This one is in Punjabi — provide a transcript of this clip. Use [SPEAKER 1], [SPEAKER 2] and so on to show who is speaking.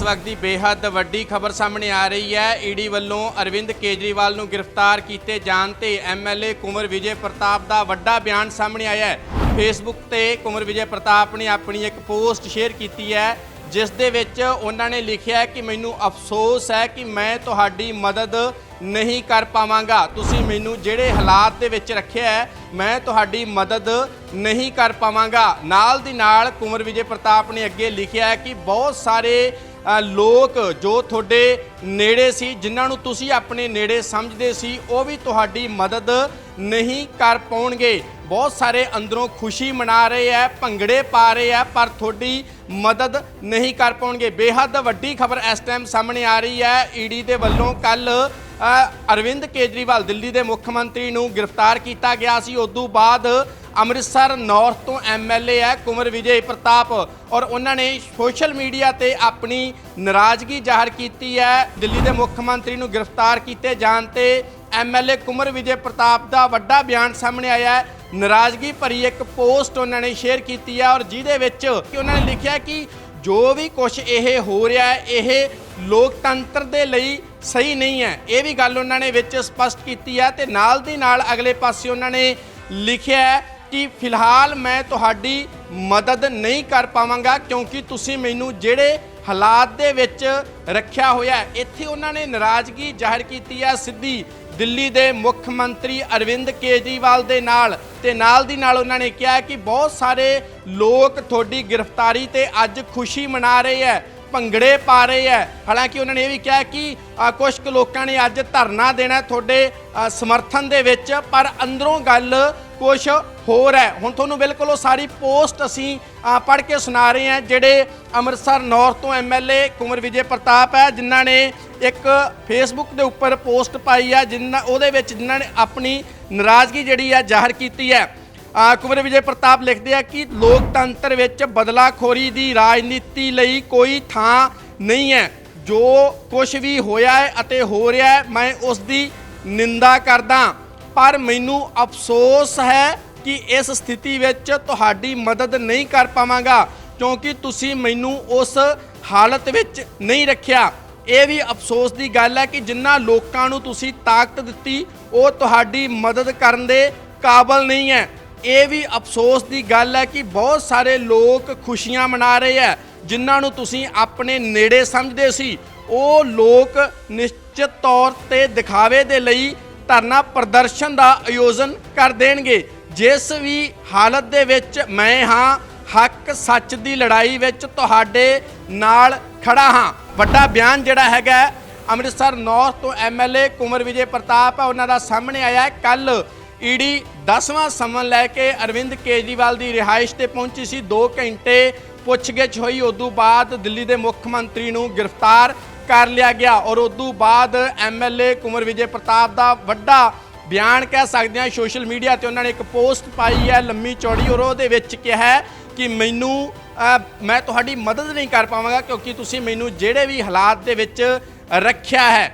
[SPEAKER 1] ਇਸ ਵਕਤ ਦੀ ਬੇਹੱਦ ਵੱਡੀ ਖਬਰ ਸਾਹਮਣੇ ਆ ਰਹੀ ਹੈ। ਈਡੀ ਵੱਲੋਂ ਅਰਵਿੰਦ ਕੇਜਰੀਵਾਲ ਨੂੰ ਗ੍ਰਿਫਤਾਰ ਕੀਤੇ ਜਾਣ ਤੇ ਐਮਐਲਏ ਕੁਮਰ ਵਿਜੇ ਪ੍ਰਤਾਪ ਦਾ ਵੱਡਾ ਬਿਆਨ ਸਾਹਮਣੇ ਆਇਆ ਹੈ। ਫੇਸਬੁੱਕ ਤੇ ਕੁਮਰ ਵਿਜੇ ਪ੍ਰਤਾਪ ਨੇ ਆਪਣੀ ਇੱਕ ਪੋਸਟ ਸ਼ੇਅਰ ਕੀਤੀ ਹੈ, ਜਿਸ ਦੇ ਵਿੱਚ ਉਹਨਾਂ ਨੇ ਲਿਖਿਆ ਕਿ ਮੈਨੂੰ ਅਫਸੋਸ ਹੈ ਕਿ ਮੈਂ ਤੁਹਾਡੀ ਮਦਦ ਨਹੀਂ ਕਰ ਪਾਵਾਂਗਾ। ਤੁਸੀਂ ਮੈਨੂੰ ਜਿਹੜੇ ਹਾਲਾਤ ਦੇ ਵਿੱਚ ਰੱਖਿਆ ਹੈ, ਮੈਂ ਤੁਹਾਡੀ ਮਦਦ ਨਹੀਂ ਕਰ ਪਾਵਾਂਗਾ। ਨਾਲ ਦੀ ਨਾਲ ਕੁਮਰ ਵਿਜੇ ਪ੍ਰਤਾਪ ਨੇ ਅੱਗੇ ਲਿਖਿਆ ਹੈ ਕਿ ਬਹੁਤ ਸਾਰੇ ਲੋਕ ਜੋ ਤੁਹਾਡੇ ਨੇੜੇ ਸੀ, ਜਿਨ੍ਹਾਂ ਨੂੰ ਤੁਸੀਂ ਆਪਣੇ ਨੇੜੇ ਸਮਝਦੇ ਸੀ, ਉਹ ਵੀ ਤੁਹਾਡੀ ਮਦਦ ਨਹੀਂ ਕਰ ਪਾਉਣਗੇ। ਬਹੁਤ ਸਾਰੇ ਅੰਦਰੋਂ ਖੁਸ਼ੀ ਮਨਾ ਰਹੇ ਆ ਭੰਗੜੇ ਪਾ ਰਹੇ ਆ ਪਰ ਤੁਹਾਡੀ ਮਦਦ ਨਹੀਂ ਕਰ ਪਾਉਣਗੇ। ਬੇਹੱਦ ਵੱਡੀ ਖਬਰ ਇਸ ਟਾਈਮ ਸਾਹਮਣੇ ਆ ਰਹੀ ਹੈ ਈਡੀ ਦੇ ਵੱਲੋਂ ਕੱਲ ਅਰਵਿੰਦ ਕੇਜਰੀਵਾਲ, ਦਿੱਲੀ ਦੇ ਮੁੱਖ ਮੰਤਰੀ ਨੂੰ ਗ੍ਰਿਫਤਾਰ ਕੀਤਾ ਗਿਆ ਸੀ। ਉਦੋਂ ਬਾਅਦ ਅੰਮ੍ਰਿਤਸਰ ਨਾਰਥ ਤੋਂ ਐਮਐਲਏ ਹੈ, ਕੁਮਰ ਵਿਜੇ ਪ੍ਰਤਾਪ। ਔਰ ਉਹਨਾਂ ਨੇ ਸੋਸ਼ਲ ਮੀਡੀਆ ਤੇ ਆਪਣੀ ਨਾਰਾਜ਼ਗੀ ਜ਼ਾਹਰ ਕੀਤੀ ਹੈ। ਦਿੱਲੀ ਦੇ ਮੁੱਖ ਮੰਤਰੀ ਨੂੰ ਗ੍ਰਿਫਤਾਰ ਕੀਤੇ ਜਾਣ ਤੇ ਐਮਐਲਏ ਕੁਮਰ ਵਿਜੇ ਪ੍ਰਤਾਪ ਦਾ ਵੱਡਾ ਬਿਆਨ ਸਾਹਮਣੇ ਆਇਆ ਹੈ। ਨਾਰਾਜ਼ਗੀ ਭਰੀ ਇੱਕ ਪੋਸਟ ਉਹਨਾਂ ਨੇ ਸ਼ੇਅਰ ਕੀਤੀ ਹੈ ਔਰ ਜਿਹਦੇ ਵਿੱਚ ਕਿ ਉਹਨਾਂ ਨੇ ਲਿਖਿਆ ਕਿ ਜੋ ਵੀ ਕੁਝ ਇਹ ਹੋ ਰਿਹਾ ਹੈ, ਇਹ ਲੋਕਤੰਤਰ ਦੇ ਲਈ ਸਹੀ ਨਹੀਂ ਹੈ। ਇਹ ਵੀ ਗੱਲ ਉਹਨਾਂ ਨੇ ਵਿੱਚ ਸਪਸ਼ਟ ਕੀਤੀ ਹੈ ਤੇ ਨਾਲ ਦੀ ਨਾਲ ਅਗਲੇ ਪਾਸੇ ਉਹਨਾਂ ਨੇ ਲਿਖਿਆ ਕਿ ਫਿਲਹਾਲ ਮੈਂ ਤੁਹਾਡੀ ਮਦਦ ਨਹੀਂ ਕਰ ਪਾਵਾਂਗਾ ਕਿਉਂਕਿ ਤੁਸੀਂ ਮੈਨੂੰ ਜਿਹੜੇ ਹਾਲਾਤ ਦੇ ਵਿੱਚ ਰੱਖਿਆ ਹੋਇਆ ਇੱਥੇ ਉਹਨਾਂ ਨੇ ਨਾਰਾਜ਼ਗੀ ਜ਼ਾਹਿਰ ਕੀਤੀ ਹੈ ਸਿੱਧੀ ਦਿੱਲੀ ਦੇ ਮੁੱਖ ਮੰਤਰੀ ਅਰਵਿੰਦ ਕੇਜਰੀਵਾਲ ਦੇ ਨਾਲ ਤੇ ਨਾਲ ਦੀ ਨਾਲ ਉਹਨਾਂ ਨੇ ਕਿਹਾ ਕਿ ਬਹੁਤ ਸਾਰੇ ਲੋਕ ਤੁਹਾਡੀ ਗ੍ਰਿਫਤਾਰੀ ਤੇ ਅੱਜ ਖੁਸ਼ੀ ਮਨਾ ਰਹੇ ਹੈ ਭੰਗੜੇ ਪਾ ਰਹੇ ਹੈ। ਹਾਲਾਂਕਿ ਉਹਨਾਂ ਨੇ ਇਹ ਵੀ ਕਿਹਾ ਕਿ ਅ, ਕੁਝ ਕੁ ਲੋਕਾਂ ਨੇ ਅੱਜ ਧਰਨਾ ਦੇਣਾ ਤੁਹਾਡੇ ਸਮਰਥਨ ਦੇ ਵਿੱਚ ਪਰ ਅੰਦਰੋਂ ਗੱਲ ਕੁਝ ਹੋਰ ਹੈ। ਹੁਣ ਤੁਹਾਨੂੰ ਬਿਲਕੁਲ ਉਹ ਸਾਰੀ ਪੋਸਟ ਅਸੀਂ ਪੜ੍ਹ ਕੇ ਸੁਣਾ ਰਹੇ ਹਾਂ, ਜਿਹੜੇ ਅੰਮ੍ਰਿਤਸਰ ਨੌਰਥ ਤੋਂ ਐਮਐਲਏ ਕੁਮਰ ਵਿਜੇ ਪ੍ਰਤਾਪ ਹੈ, ਜਿਨ੍ਹਾਂ ਨੇ ਇੱਕ ਫੇਸਬੁੱਕ ਦੇ ਉੱਪਰ ਪੋਸਟ ਪਾਈ ਹੈ ਜਿਨ੍ਹਾਂ ਉਹਦੇ ਵਿੱਚ ਜਿਨ੍ਹਾਂ ਨੇ ਆਪਣੀ ਨਾਰਾਜ਼ਗੀ ਜਿਹੜੀ ਹੈ ਜ਼ਾਹਰ ਕੀਤੀ ਹੈ। ਆ ਕੁਮਰ ਵਿਜੇ ਪ੍ਰਤਾਪ ਲਿਖਦੇ ਆ ਕਿ ਲੋਕਤੰਤਰ ਵਿੱਚ ਬਦਲਾਖੋਰੀ ਦੀ ਰਾਜਨੀਤੀ ਲਈ ਕੋਈ ਥਾਂ ਨਹੀਂ ਹੈ। ਜੋ ਕੁਝ ਵੀ ਹੋਇਆ ਹੈ ਅਤੇ ਹੋ ਰਿਹਾ ਹੈ, ਮੈਂ ਉਸ ਦੀ ਨਿੰਦਾ ਕਰਦਾ। ਪਰ ਮੈਨੂੰ ਅਫਸੋਸ ਹੈ ਕਿ ਇਸ ਸਥਿਤੀ ਵਿੱਚ ਤੁਹਾਡੀ ਮਦਦ ਨਹੀਂ ਕਰ ਪਾਵਾਂਗਾ, ਕਿਉਂਕਿ ਤੁਸੀਂ ਮੈਨੂੰ ਉਸ ਹਾਲਤ ਵਿੱਚ ਨਹੀਂ ਰੱਖਿਆ। ਇਹ ਵੀ ਅਫਸੋਸ ਦੀ ਗੱਲ ਹੈ ਕਿ ਜਿਨ੍ਹਾਂ ਲੋਕਾਂ ਨੂੰ ਤੁਸੀਂ ਤਾਕਤ ਦਿੱਤੀ, ਉਹ ਤੁਹਾਡੀ ਮਦਦ ਕਰਨ ਦੇ ਕਾਬਲ ਨਹੀਂ ਹੈ। ਇਹ ਵੀ ਅਫਸੋਸ ਦੀ ਗੱਲ ਹੈ ਕਿ ਬਹੁਤ ਸਾਰੇ ਲੋਕ ਖੁਸ਼ੀਆਂ ਮਨਾ ਰਹੇ ਹੈ, ਜਿਨ੍ਹਾਂ ਨੂੰ ਤੁਸੀਂ ਆਪਣੇ ਨੇੜੇ ਸਮਝਦੇ ਸੀ। ਉਹ ਲੋਕ ਨਿਸ਼ਚਿਤ ਤੌਰ ਤੇ ਦਿਖਾਵੇ ਦੇ ਲਈ ਧਰਨਾ ਪ੍ਰਦਰਸ਼ਨ ਦਾ ਆਯੋਜਨ ਕਰ ਦੇਣਗੇ। ਜਿਸ ਵੀ ਹਾਲਤ ਦੇ ਵਿੱਚ ਮੈਂ ਹਾਂ, ਹੱਕ ਸੱਚ ਦੀ ਲੜਾਈ ਵਿੱਚ ਤੁਹਾਡੇ ਨਾਲ ਖੜਾ ਹਾਂ। ਵੱਡਾ ਬਿਆਨ ਜਿਹੜਾ ਹੈਗਾ, ਅੰਮ੍ਰਿਤਸਰ ਨਾਰਥ ਤੋਂ ਐਮਐਲਏ ਕੁਮਰ ਵਿਜੇ ਪ੍ਰਤਾਪ ਹੈ ਉਹਨਾਂ ਦਾ ਸਾਹਮਣੇ ਆਇਆ ਕੱਲ ਈਡੀ 10ਵਾਂ ਸਮਨ ਲੈ ਕੇ ਅਰਵਿੰਦ ਕੇਜਰੀਵਾਲ ਦੀ ਰਿਹਾਇਸ਼ ਤੇ ਪਹੁੰਚੀ ਸੀ। 2 ਘੰਟੇ ਪੁੱਛਗਿੱਛ ਹੋਈ, ਉਦੋਂ ਬਾਅਦ ਦਿੱਲੀ ਦੇ ਮੁੱਖ ਮੰਤਰੀ ਨੂੰ ਗ੍ਰਿਫਤਾਰ ਕਰ ਲਿਆ ਗਿਆ ਔਰ ਉਦੋਂ ਬਾਅਦ ਐਮਐਲਏ ਕੁਮਰ ਵਿਜੇ ਪ੍ਰਤਾਪ ਦਾ ਵੱਡਾ ਬਿਆਨ ਕਹਿ ਸਕਦੇ ਹਾਂ ਸੋਸ਼ਲ ਮੀਡੀਆ ਤੇ ਉਹਨਾਂ ਨੇ ਇੱਕ ਪੋਸਟ ਪਾਈ ਹੈ ਲੰਮੀ ਚੌੜੀ ਔਰ ਉਹਦੇ ਵਿੱਚ ਕਿਹਾ ਕਿ ਮੈਨੂੰ ਮੈਂ ਤੁਹਾਡੀ ਮਦਦ ਨਹੀਂ ਕਰ ਪਾਵਾਂਗਾ ਕਿਉਂਕਿ ਤੁਸੀਂ ਮੈਨੂੰ ਜਿਹੜੇ ਵੀ ਹਾਲਾਤ ਦੇ ਵਿੱਚ ਰੱਖਿਆ ਹੈ।